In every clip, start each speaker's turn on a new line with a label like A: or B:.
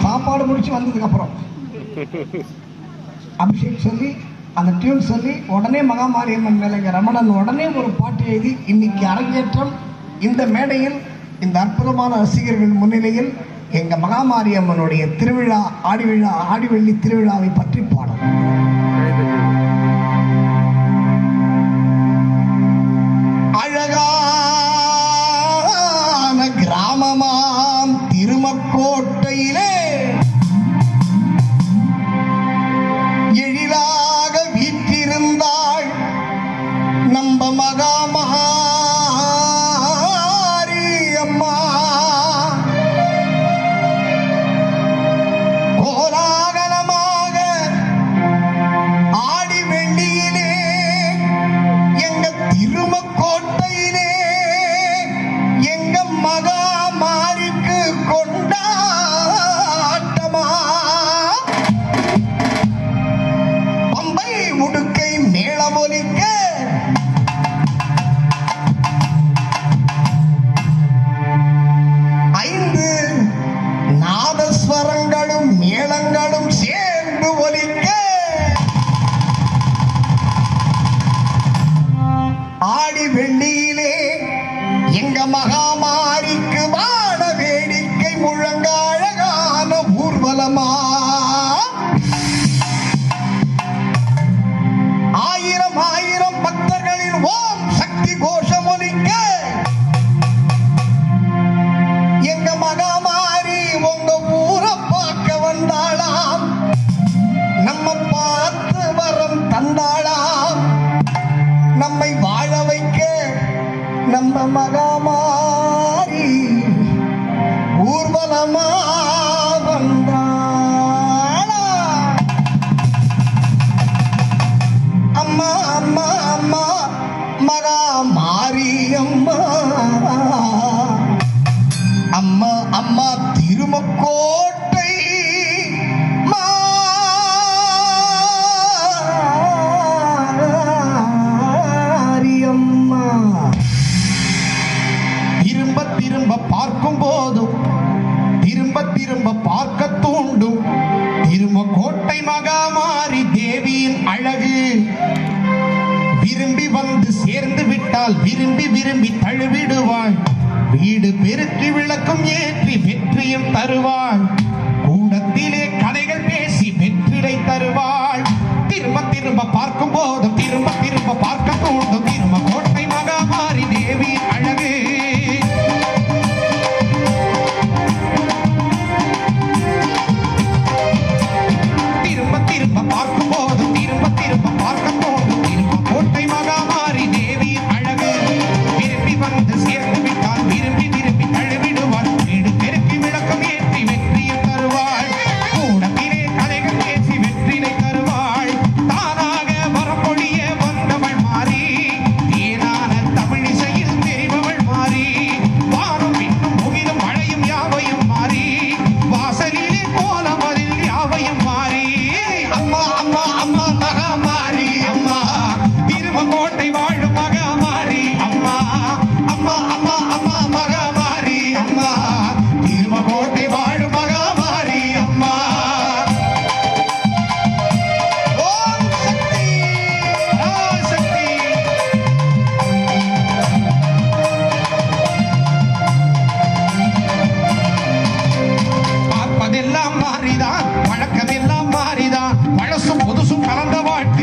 A: சாப்பாடு முடிச்சு வந்ததுக்கப்புறம். அபிஷேக் சொல்லி அந்த டியூன் சொல்லி உடனே மகாமாரியம்மன் மேலங்க ரமணன் உடனே ஒரு பாட்டு எழுதி இன்னைக்கு அரங்கேற்றம் இந்த மேடையில் இந்த அற்புதமான ரசிகர்கள் முன்னிலையில் எங்கள் மகாமாரியம்மனுடைய திருவிழா ஆடிவிழா ஆடிவெள்ளி திருவிழாவை பற்றி பாடல் செல்வமா ஆயிரம் ஆயிரம் பக்தர்களின் ஓம் சக்தி கோஷம் ஒலிக்க. எங்க மகா மாறி உங்க ஊரை பார்க்க வந்தாளாம். நம்ம பார்த்து வரம் தந்தாளாம். நம்மை வாழ வைக்க நம்ம மகா மாரியம்மா. அம்மா அம்மா திருமக்கோ என்றால் விரும்பி விரும்பி தழுவிடுவாய். வீடு பெருக்கி விளக்கம் ஏற்றி வெற்றியும் தருவாய்.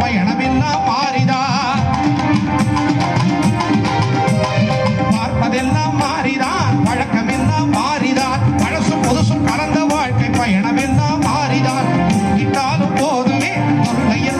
A: பயணமெல்லாம் மாறிதா? பார்ப்பதெல்லாம் மாறிதான் பழக்கமெல்லாம் மாறிதான் பழசும் புதுசும் கலந்த வாழ்க்கை பயணமெல்லாம் மாறிதான். கிட்டாலும் போதுமே தொல்லையெல்லாம்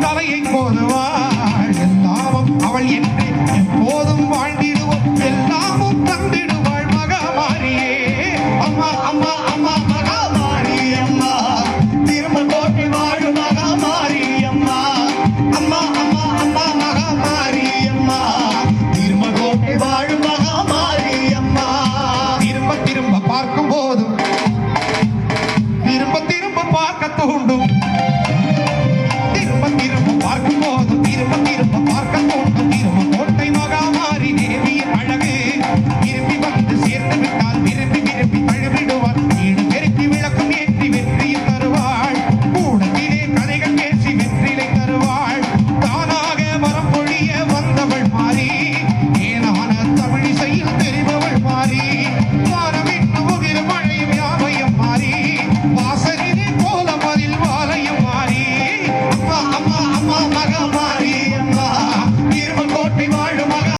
A: கையாலே தலையை கோதுவாள் எல்லாமும் அவள் என்று. எப்போதும் வாழ்ந்திடுவோம். எல்லாமும் தந்திடுவாள் மகமாரியே. அம்மா அம்மா அம்மா மகாமாரி அம்மா.
B: திரும்ப கோட்டை வாழும் மகாமாரி அம்மா. அம்மா அம்மா அம்மா மகாமாரி அம்மா. திரும்ப கோட்டை வாழும் மகாமாரி அம்மா.
A: திரும்ப திரும்ப பார்க்கும் போதும் திரும்ப திரும்ப பார்க்க தூண்டும்.